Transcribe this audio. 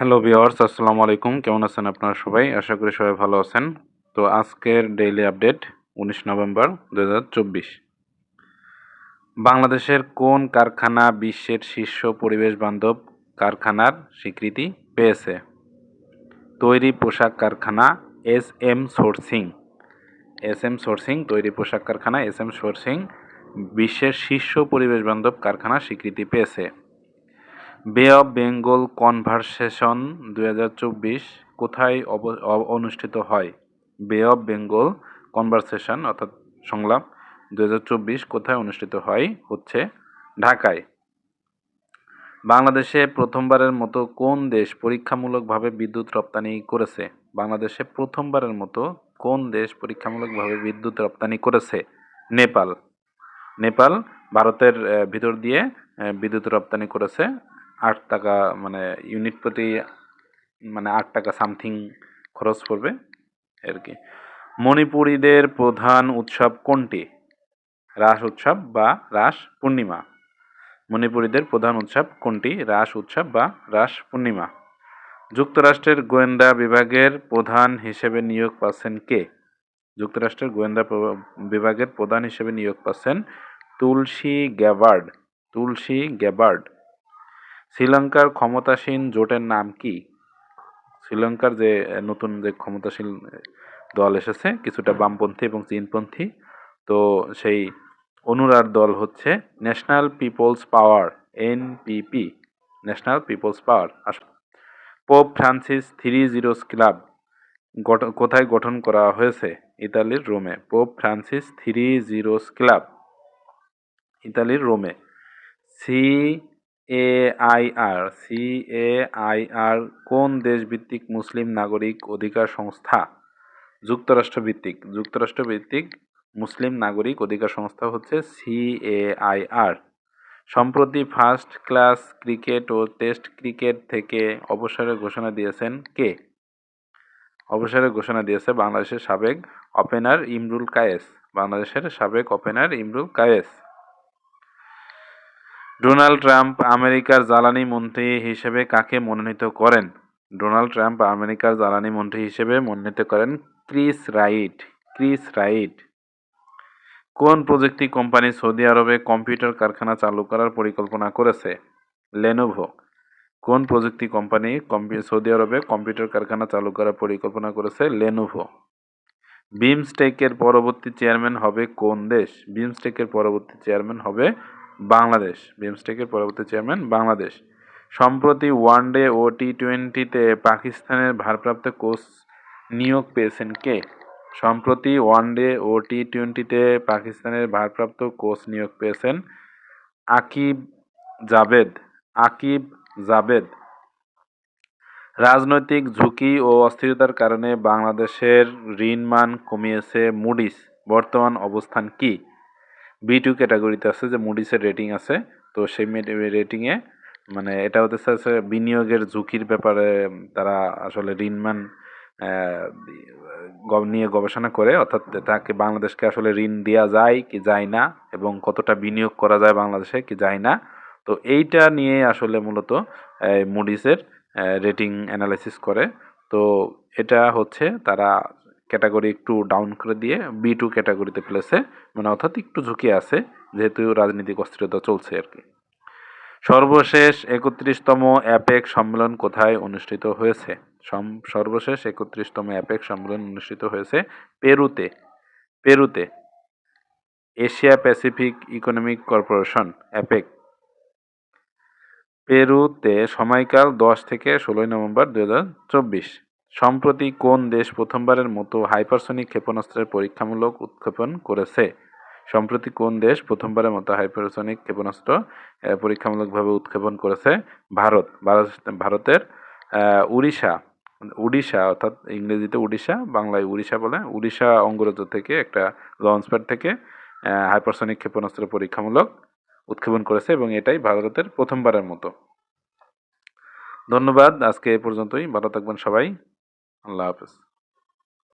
Hello viewers আসসালামু আলাইকুম। কেমন আছেন আপনারা সবাই? আশা করি সবাই ভালো আছেন। তো আজকের ডেইলি আপডেট উনিশ নভেম্বর দু হাজার চব্বিশ। বাংলাদেশের কোন কারখানা বিশ্বের শীর্ষ পরিবেশ বান্ধব কারখানার স্বীকৃতি পেয়েছে? তৈরি পোশাক কারখানা S M sourcing. S M sourcing, তৈরি পোশাক কারখানা এস এম সোর্সিং বিশ্বের শীর্ষ পরিবেশ বান্ধব কারখানা স্বীকৃতি পেয়েছে। বে অফ বেঙ্গল কনভারসেশন দুই হাজার চব্বিশ কোথায় অনুষ্ঠিত হয়? বে অফ বেঙ্গল কনভারসেশন অর্থাৎ সংলাপ, দুই হাজার চব্বিশ কোথায় অনুষ্ঠিত হয়? হচ্ছে ঢাকায়। বাংলাদেশে প্রথমবারের মতো কোন দেশ পরীক্ষামূলকভাবে বিদ্যুৎ রপ্তানি করেছে? বাংলাদেশে প্রথমবারের মতো কোন দেশ পরীক্ষামূলকভাবে বিদ্যুৎ রপ্তানি করেছে? নেপাল। নেপাল, ভারতের ভিতর দিয়ে বিদ্যুৎ রপ্তানি করেছে আট টাকা মানে ইউনিট প্রতি মানে আট টাকা সামথিং খরচ পড়বে আর কি। মণিপুরীদের প্রধান উৎসব কোনটি? রাস উৎসব বা রাস পূর্ণিমা? মণিপুরীদের প্রধান উৎসব কোনটি? রাস উৎসব বা রাস পূর্ণিমা? যুক্তরাষ্ট্রের গোয়েন্দা বিভাগের প্রধান হিসেবে নিয়োগ পাচ্ছেন কে? যুক্তরাষ্ট্রের গোয়েন্দা বিভাগের প্রধান হিসেবে নিয়োগ পাচ্ছেন তুলসী গ্যাবার্ড তুলসী গ্যাবার্ড শ্রীলঙ্কার ক্ষমতাসীন জোটের নাম কি? শ্রীলঙ্কার যে নতুন যে ক্ষমতাসীন দল এসেছে, কিছুটা বামপন্থী এবং চীনপন্থী, তো সেই অনুরার দল হচ্ছে national people's power NPP national people's power Pope Francis three zeros club কোথায় গঠন করা হয়েছে? ইতালির রোমে। Pope Francis three zeros club ইতালির রোমে। C A I R C A কোন দেশভিত্তিক মুসলিম নাগরিক অধিকার সংস্থা? যুক্তরাষ্ট্র ভিত্তিক যুক্তরাষ্ট্র ভিত্তিক মুসলিম নাগরিক অধিকার সংস্থা হচ্ছে সি এ সম্প্রতি ফার্স্ট ক্লাস ক্রিকেট ও টেস্ট ক্রিকেট থেকে অবসরের ঘোষণা দিয়েছেন কে? অবসরের ঘোষণা দিয়েছে বাংলাদেশের সাবেক ওপেনার ইমরুল কায়েস। বাংলাদেশের সাবেক opener Imrul Kayes. Donald Trump আমেরিকার জ্বালানি মন্ত্রী হিসেবে কাকে মনোনীত করেন? ডোনাল্ড ট্রাম্প আমেরিকার জ্বালানি মন্ত্রী হিসেবে মনোনীত করেন ক্রিস রাইট। Chris right. কোন প্রযুক্তি কোম্পানি সৌদি আরবে কম্পিউটার কারখানা চালু করার পরিকল্পনা করেছে? লেনোভো কোন প্রযুক্তি কোম্পানি কম্পি- সৌদি আরবে কম্পিউটার কারখানা চালু করার পরিকল্পনা করেছে? লেনোভো বিমস্টেকের পরবর্তী চেয়ারম্যান হবে কোন দেশ? বিমস্টেকের পরবর্তী চেয়ারম্যান হবে বাংলাদেশ বিমস্টেকের পরবর্তী চেয়ারম্যান বাংলাদেশ। সম্প্রতি ওয়ানডে ও টি টোয়েন্টিতে পাকিস্তানের ভারপ্রাপ্ত কোচ নিয়োগ পেয়েছেন কে? সম্প্রতি ওয়ানডে ও টি টোয়েন্টিতে পাকিস্তানের ভারপ্রাপ্ত কোচ নিয়োগ পেয়েছেন আকিব জাভেদ আকিব জাভেদ। রাজনৈতিক ঝুঁকি ও অস্থিরতার কারণে বাংলাদেশের ঋণ মান কমিয়েছে মুডিস বর্তমান অবস্থান কি? বি টু ক্যাটাগরিতে আছে যে মুডিসের রেটিং আছে। তো সেই রেটিংয়ে মানে এটা হতে চাচ্ছে বিনিয়োগের ঝুঁকির ব্যাপারে তারা আসলে ঋণমান নিয়ে গবেষণা করে। অর্থাৎ তাকে বাংলাদেশকে আসলে ঋণ দেওয়া যায় কি যায় না এবং কতটা বিনিয়োগ করা যায় বাংলাদেশে কি যায় না। তো এইটা নিয়ে আসলে মূলত মুডিসের রেটিং অ্যানালাইসিস করে। তো এটা হচ্ছে তারা ক্যাটাগরি একটু ডাউন করে দিয়ে বি টু ক্যাটাগরিতে ফেলেছে মানে অর্থাৎ একটু ঝুঁকি আছে, যেহেতু রাজনৈতিক অস্থিরতা চলছে আর কি। সর্বশেষ একত্রিশতম অ্যাপেক সম্মেলন কোথায় অনুষ্ঠিত হয়েছে? সর্বশেষ একত্রিশতম অ্যাপেক সম্মেলন অনুষ্ঠিত হয়েছে পেরুতে। পেরুতে। Asia Pacific Economic Corporation APEC পেরুতে সময়কাল দশ থেকে ষোলোই নভেম্বর দু হাজার চব্বিশ। সম্প্রতি কোন দেশ প্রথমবারের মতো হাইপারসনিক ক্ষেপণাস্ত্রের পরীক্ষামূলক উৎক্ষেপণ করেছে? সম্প্রতি কোন দেশ প্রথমবারের মতো হাইপারসনিক ক্ষেপণাস্ত্র পরীক্ষামূলকভাবে উৎক্ষেপণ করেছে? ভারত, ভারত- ভারতের উড়িষ্যা উড়িষ্যা অর্থাৎ ইংরেজিতে উড়িষ্যা, বাংলায় উড়িষ্যা বলে। উড়িষ্যা অঙ্গরাজ্য থেকে একটা লঞ্চ প্যাড থেকে হাইপারসনিক ক্ষেপণাস্ত্র পরীক্ষামূলক উৎক্ষেপণ করেছে এবং এটাই ভারতের প্রথমবারের মতো। ধন্যবাদ, আজকে এ পর্যন্তই। ভালো থাকবেন সবাই। আল্লাহ হাফেজ